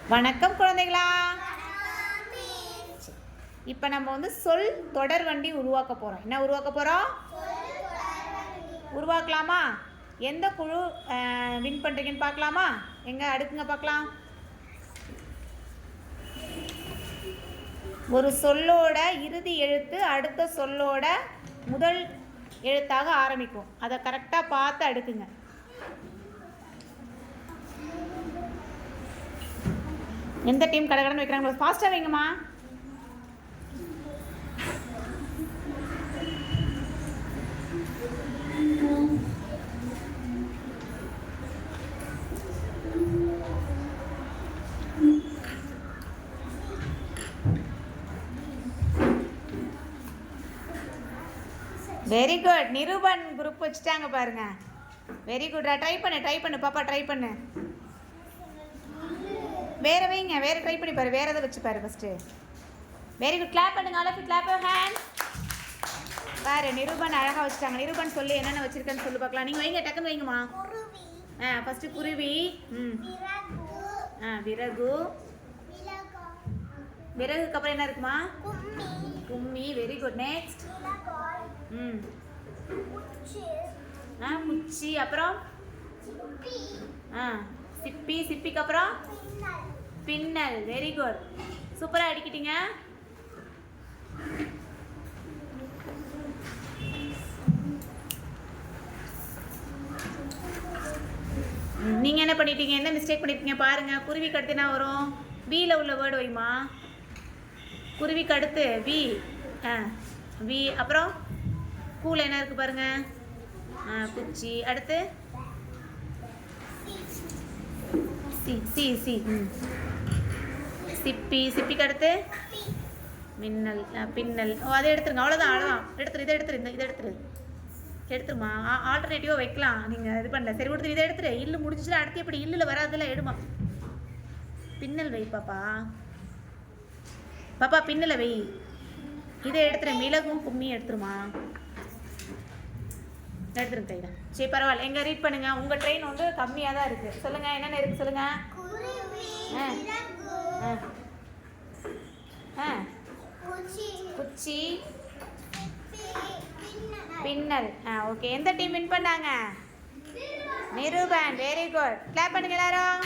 வணக்கம் குழந்தைகளா. இப்போ நம்ம வந்து சொல் தொடர் வண்டி உருவாக்க போகிறோம் என்ன உருவாக்க போகிறோம் உருவாக்கலாமா? எந்த குழு வின் பண்ணுறீங்கன்னு பார்க்கலாமா? எங்கே அடுக்குங்க பார்க்கலாம். ஒரு சொல்லோட இறுதி எழுத்து அடுத்த சொல்லோட முதல் எழுத்தாக ஆரம்பிக்கும். அதை கரெக்டாக பார்த்து அடுக்குங்க. எந்த டீம் கடை கடன் வைக்கிறாங்களோ ஃபாஸ்ட்டாக வைங்கம்மா. வெரி குட் நிரூபன் குரூப் வச்சுட்டாங்க பாருங்க. வெரி குட்ரா ட்ரை பண்ணு ட்ரை பண்ணு பாப்பா ட்ரை பண்ணு. வேற வைங்க வேற ட்ரை பண்ணி பாரு வேற எதை வச்சு பாரு ஃபர்ஸ்ட் வெரி குட் கிளாப் பண்ணுங்க all of you clap your hand பாரு நிரூபன் அழகா வச்சுட்டாங்க. நிரூபன் சொல்லி என்னென்ன வச்சிருக்கேன்னு சொல்லி பார்க்கலாம். நீங்க வைங்க டக்குன்னு வைங்கம்மா. ஆ ஃபர்ஸ்ட் குருவி. ம். ஆ விறகு. விறகுக்கு அப்புறம் என்ன இருக்குமா? கும்மி. வெரி குட் நெக்ஸ்ட் ம். ஆ குச்சி. அப்புறம்? ஆ சிப்பி. சிப்பிக்கு அப்புறம்? பின்னல். வெரி குட் சூப்பராக அடிக்கிட்டீங்க. நீங்கள் என்ன பண்ணிட்டீங்க? என்ன மிஸ்டேக் பண்ணிருக்கீங்க? பாருங்கள் குருவிக்கு அடுத்து என்ன வரும்? பியில் உள்ள வேர்டு வைமா குருவிக்கு அடுத்து வி ஆ. வி அப்புறம்? கூல என்ன இருக்குது பாருங்கள் ஆ குச்சி. அடுத்து? சி சி ம் சிப்பி சிப்பிக்கு அடுத்து மின்னல் பின்னல் ஓ அதை எடுத்துருங்க. அவ்வளோதான் அவ்வளோதான் எடுத்துரு இதை எடுத்துரு இந்த இதை எடுத்துரு. எடுத்துருமா? ஆல்டர்னேட்டிவாக வைக்கலாம். நீங்கள் இது பண்ணல. சரி கொடுத்துரு இதை எடுத்துரு. இல்லு முடிஞ்சிச்சு அடுத்து எப்படி? இல்லில் வராதுல எடுமா. பின்னல் வை பாப்பா. பாப்பா பின்னலை வை. இதை எடுத்துரு. மிளகும் கும்மியும் எடுத்துருமா? எடுத்துருங்க கையில. சரி பரவாயில்ல. எங்கே ரீட் பண்ணுங்க. உங்கள் ட்ரெயின் வந்து கம்மியாக தான் இருக்குது சொல்லுங்க என்னென்ன இருக்குது சொல்லுங்க? ஆ. ஆ. ஆ. உச்சி குச்சி. பின்னல். பின்னல் ஆ ஓகே எந்த டீம் வின் பண்ணாங்க? நிரூபன். வெரி குட் கிளாப் பண்ணுங்க எல்லாரும்.